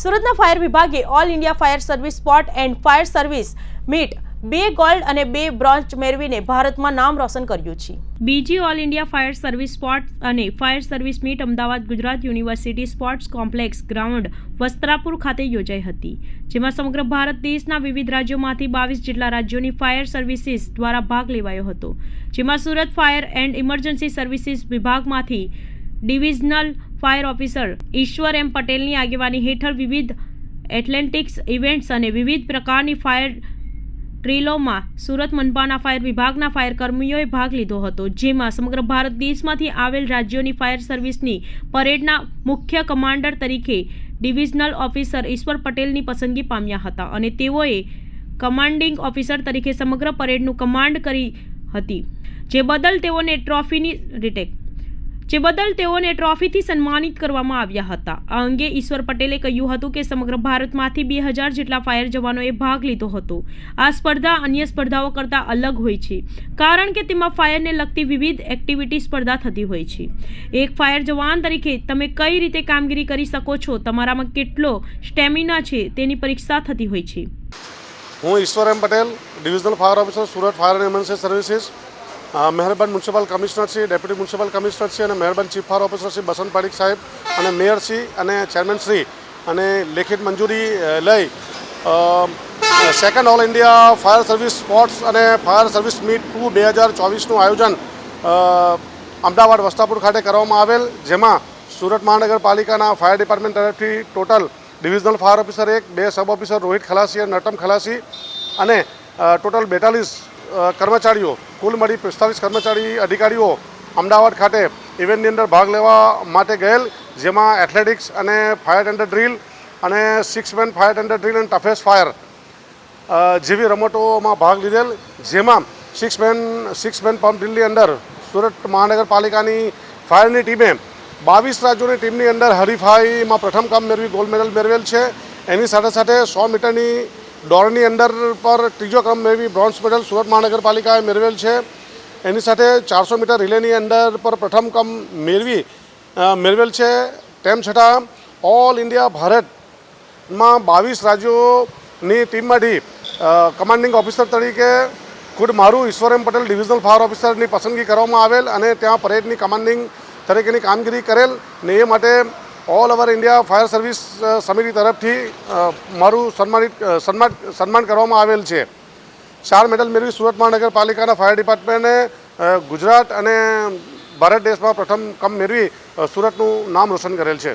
સુરતના ફાયર વિભાગે all India fire service sports and fire service meet બે gold અને બે બ્રોન્ઝ મેળવીને ભારતમાં નામ રોશન કર્યું છે. બીજી all India fire service sports અને fire service meet Ahmedabad Gujarat university sports complex ground Vastrapur ખાતે યોજાઈ હતી, જેમાં સમગ્ર ભારત દેશના વિવિધ રાજ્યોમાંથી બાવીસ જેટલા રાજ્યોની ફાયર સર્વિસીસ દ્વારા ભાગ લેવાયો હતો, જેમાં Surat fire and emergency services વિભાગમાંથી divisional fire officer Ishwar M પટેલની આગેવાની હેઠળ વિવિધ એટલેન્ટિક્સ ઇવેન્ટ્સ અને વિવિધ પ્રકારની ફાયર ટ્રીલોમાં સુરત મનપાના ફાયર વિભાગના ફાયર કર્મીઓએ ભાગ લીધો હતો, જેમાં સમગ્ર ભારત દેશમાંથી આવેલ રાજ્યોની ફાયર સર્વિસની પરેડના મુખ્ય કમાન્ડર તરીકે ડિવિઝનલ ઓફિસર ઈશ્વર પટેલની પસંદગી પામ્યા હતા અને તેઓએ કમાન્ડિંગ ઓફિસર તરીકે સમગ્ર પરેડનું કમાન્ડ કરી હતી, જે બદલ તેઓને ટ્રોફીની રીટેક જે બદલ તેઓને ટ્રોફીથી સન્માનિત કરવામાં આવ્યા હતા. આ અંગે ઈશ્વર પટેલે કહ્યું હતું કે સમગ્ર ભારતમાંથી બે હજાર જેટલા ફાયર જવાનોએ ભાગ લીધો હતો. આ સ્પર્ધા અન્ય સ્પર્ધાઓ કરતાં અલગ હોય છે, કારણ કે તેમાં ફાયરને લગતી વિવિધ એક્ટિવિટી સ્પર્ધા થતી હોય છે. એક ફાયર જવાન તરીકે તમે કઈ રીતે કામગીરી કરી શકો છો? તમારામાં કેટલો સ્ટેમિના છે? તેની પરીક્ષા થતી હોય છે. હું Ishwar M Patel divisional fire officer Surat fire and services મહેરબાન municipal commissioner Shri, deputy municipal commissioner Shri અને મહેરબાન chief fire officer Shri Basant Padik સાહેબ અને મેયર શ્રી અને ચેરમેન શ્રી અને લેખિત મંજૂરી લઈ second all India fire service sports અને ફાયર સર્વિસ મીટ ટુ બે હજાર ચોવીસનું આયોજન અમદાવાદ વસ્તાપુર ખાતે કરવામાં આવેલ, જેમાં સુરત મહાનગરપાલિકાના ફાયર ડિપાર્ટમેન્ટ તરફથી ટોટલ ડિવિઝનલ ફાયર ઓફિસર એક, બે સબ ઓફિસર રોહિત ખલાસી અને નટમ ખલાસી અને ટોટલ બેતાલીસ કર્મચારીઓ, કુલ મળી પિસ્તાલીસ કર્મચારી અધિકારીઓ અમદાવાદ ખાતે ઇવેન્ટની અંદર ભાગ લેવા માટે ગયેલ, જેમાં એથ્લેટિક્સ અને ફાયર ટેન્ડર ડ્રીલ અને six man fire tender drill અને ટફેસ્ટ ફાયર જેવી રમતોમાં ભાગ લીધેલ, જેમાં six man six man pump ડ્રીલની અંદર સુરત મહાનગરપાલિકાની ફાયરની ટીમે બાવીસ રાજ્યોની ટીમની અંદર હરીફાઈમાં પ્રથમ કામ મેળવી, ગોલ્ડ મેડલ મેળવેલ છે. એની સાથે સાથે સો મીટરની દોડની અંદર પર ત્રીજો ક્રમ મેળવી બ્રોન્ઝ મેડલ સુરત મહાનગરપાલિકાએ મેળવેલ છે. એની સાથે ચારસો મીટર રિલેની અંદર પર પ્રથમ ક્રમ મેળવી મેળવેલ છે. તેમ છતાં ઓલ ઇન્ડિયા ભારતમાં બાવીસ રાજ્યોની ટીમમાંથી કમાન્ડિંગ ઓફિસર તરીકે ખુદ મારું ઈશ્વરમ પટેલ ડિવિઝનલ ફાયર ઓફિસરની પસંદગી કરવામાં આવેલ અને ત્યાં પરેડની કમાન્ડિંગ તરીકેની કામગીરી કરેલ ને એ માટે all over India fire service સમિતિ તરફથી મારું સન્માનિત સન્માન સન્માન કરવામાં આવેલ છે. ચાર મેડલ મેળવી સુરત મહાનગરપાલિકાના ફાયર ડિપાર્ટમેન્ટે ગુજરાત અને ભારત દેશમાં પ્રથમ કમ મેળવી સુરતનું નામ રોશન કરેલ છે.